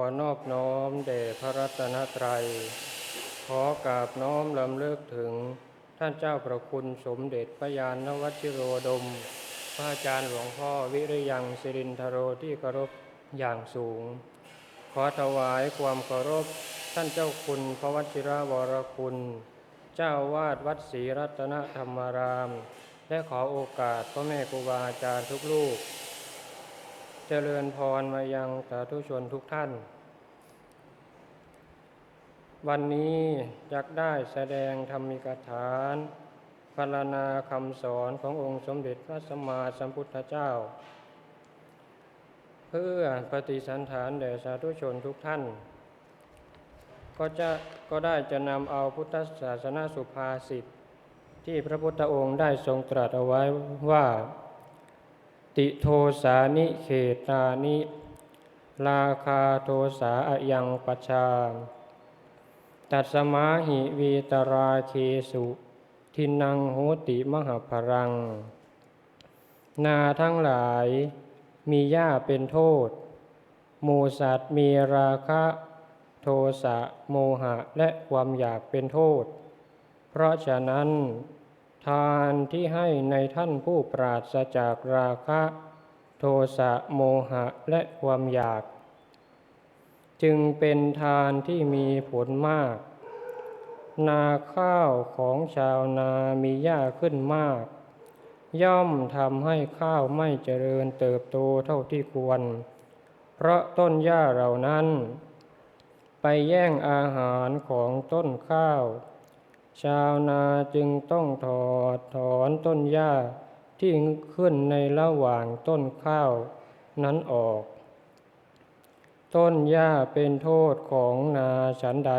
อนอบน้อมแด่พระรัตนตรัย ขอกราบน้อมลำเลิกถึงท่านเจ้าประคุณสมเด็จพระยานนวัชิโรดม พระอาจารย์หลวงพ่อวิริยังสิรินทโรที่เคารพอย่างสูง ขอถวายความเคารพท่านเจ้าคุณพระวชิระวรคุณ เจ้าวาดวัดศรีรัตนธรรมาราม และขอโอกาสพ่อแม่ครูบาอาจารย์ทุกลูก จริญพรมายังสาธุชนทุกท่าน วันนี้จักได้แสดงธรรมิกถานพรรณนาคำสอนขององค์สมเด็จพระสัมมาสัมพุทธเจ้า เพื่อปฏิสันฐานแด่สาธุชนทุกท่าน ก็จะก็ได้จะนำเอาพุทธศาสนาสุภาษิตที่พระพุทธองค์ได้ทรงตรัสเอาไว้ว่า ติโทสานิเขตานิราคาโทสาอะยังปชาตัสมาหิวีตราเคสุ ทินังโหติมหพรัง นาทั้งหลายมีหญ้าเป็นโทษ หมูสัตว์มีราคะโทสะโมหะและความอยากเป็นโทษ เพราะฉะนั้น ทานที่ให้ในท่านผู้ปราศจากราคะ โทสะโมหะและความอยาก จึงเป็นทานที่มีผลมาก นาข้าวของชาวนามีหญ้าขึ้นมาก ย่อมทำให้ข้าวไม่เจริญเติบโตเท่าที่ควร เพราะต้นหญ้าเหล่านั้น ไปแย่งอาหารของต้นข้าว ชาวนาจึงต้องถอดถอนต้นหญ้าที่ขึ้นในระหว่างต้นข้าวนั้นออก ต้นหญ้าเป็นโทษของนาฉันใด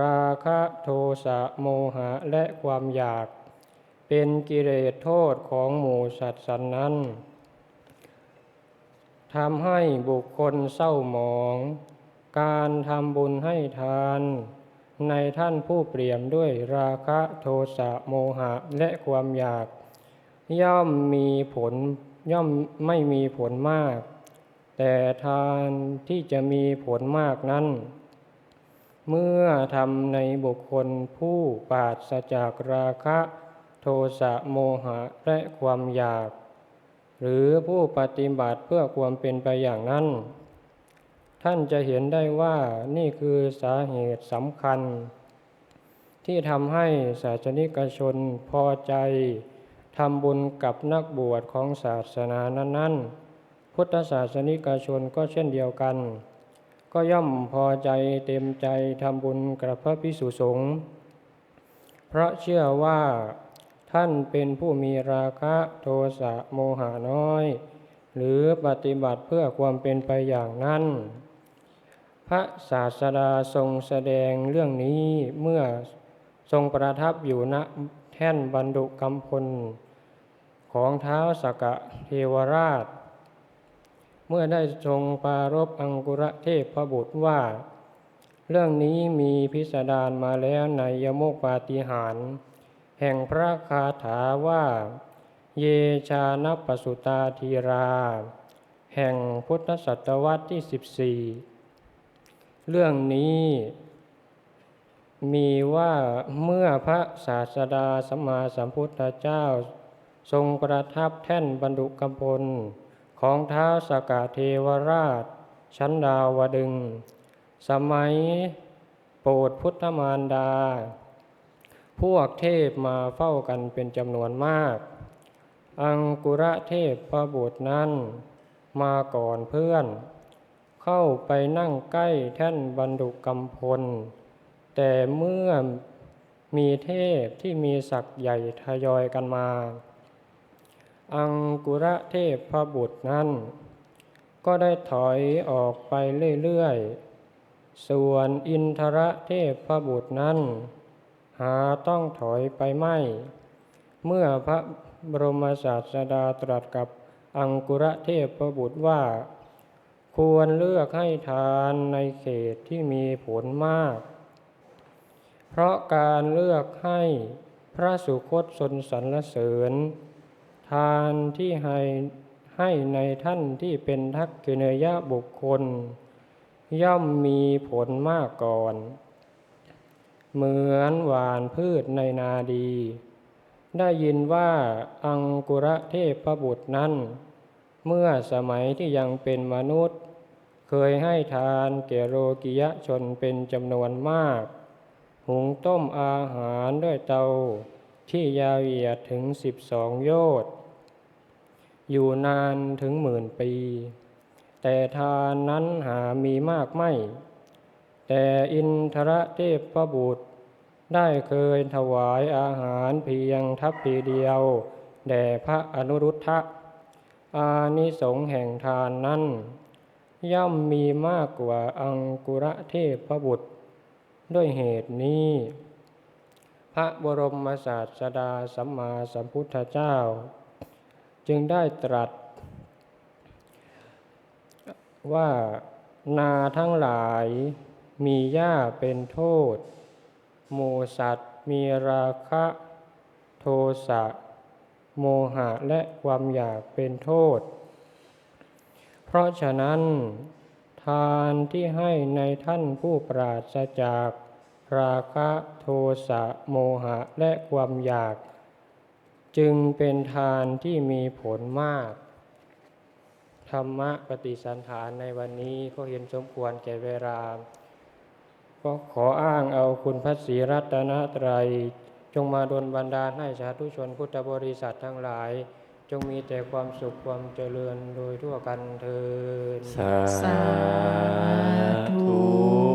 ราคะโทสะโมหะและความอยาก เป็นกิเลสโทษของหมู่สัตว์สันนั้นทำให้บุคคลเศร้าหมอง การทำบุญให้ทาน ในท่านผู้เปลี่ยมด้วยราคะโทสะโมหะและความอยาก ย่อมมีผลย่อมไม่มีผลมาก แต่ทานที่จะมีผลมากนั้น เมื่อทำในบุคคลผู้ปราศจากราคะโทสะโมหะและความอยาก หรือผู้ปฏิบัติเพื่อความเป็นไปอย่างนั้น ท่านจะเห็นได้ว่านี่คือสาเหตุสำคัญ ที่ทำให้ศาสนิกชนพอใจทำบุญกับนักบวชของศาสนานั้น ๆ พุทธศาสนิกชนก็เช่นเดียวกัน ก็ย่อมพอใจเต็มใจทำบุญกับพระพิสุสงฆ์เพราะเชื่อว่าท่านเป็นผู้มีราคะโทสะโมหะน้อย หรือปฏิบัติเพื่อความเป็นไปอย่างนั้น พระศาสดาทรงแสดงเรื่องนี้เมื่อทรงประทับอยู่ณแท่นบรรดุกำพล ของเท้าสกะเทวราช เมื่อได้ทรงปรารบอังกุระเทพบุตรว่า เรื่องนี้มีพิสดารมาแล้วในยโมกปาฏิหารแห่งพระคาถาว่า เยชานปสุตาธีรา แห่งพุทธศตวรรษที่ 14 เรื่องนี้มีว่าเมื่อพระศาสดาสัมมาสัมพุทธเจ้า ทรงประทับแท่นบรรดุกำพลของท้าสกาเทวราช ชั้นดาวดึง สมัยโปรดพุทธมารดา พวกเทพมาเฝ้ากันเป็นจำนวนมาก อังกุระเทพประบุตรนั้นมาก่อนเพื่อน เข้าไปนั่งใกล้แท่นบรรดุกำพล แต่เมื่อมีเทพที่มีศักย์ใหญ่ทยอยกันมา อังกุระเทพพระบุตรนั้น ก็ได้ถอยออกไปเรื่อยๆ ส่วนอินทระเทพพระบุตรนั้น หาต้องถอยไปไม่ เมื่อพระบรมศาสดาตรัสกับอังกุระเทพพระบุตรว่า ควรเลือกให้ทานในเขตที่มีผลมาก เพราะการเลือกให้พระสุคตสนสรรเสริญ ทานที่ให้ให้ในท่านที่เป็นทักกิเนยบุคคล ย่อมมีผลมากก่อน เหมือนหวานพืชในนาดี ได้ยินว่าอังกุระเทพบุตรนั้น เมื่อสมัยที่ยังเป็นมนุษย์ เคยให้ทานแก่โรกิยชนเป็นจำนวนมาก หุงต้มอาหารด้วยเตาที่ยาวเหยียดถึงสิบสองโยชน์อยู่นานถึงหมื่นปี แต่ทานนั้นหามีมากไม่ แต่อินทรเทพประบุตร ได้เคยถวายอาหารเพียงทัพพีเดียว แด่พระอนุรุทธะ อานิสงส์แห่งทานนั้น ย่อมมีมากกว่าอังกุระเทพบุตร ด้วยเหตุนี้ พระบรมศาสดาสัมมาสัมพุทธเจ้า จึงได้ตรัส ว่านาทั้งหลายมีหญ้าเป็นโทษหมูสัตว์มีราคะโทสะโมหะและความอยากเป็นโทษ ราะฉะนั้น ทานที่ให้ในท่านผู้ปราศจาก ราคะโทสะโมหะและความอยาก จึงเป็นทานที่มีผลมาก ธรรมะปฏิสันฐานในวันนี้ก็เห็นสมควรแก่เวลาก็ขออ้างเอาคุณพระศรีรัตนตรัย จงมาดลบันดาลให้สาธุชนพุทธบริษัททั้งหลาย จงมีแต่ความสุขความเจริญโดยทั่วกันเทินสาธุ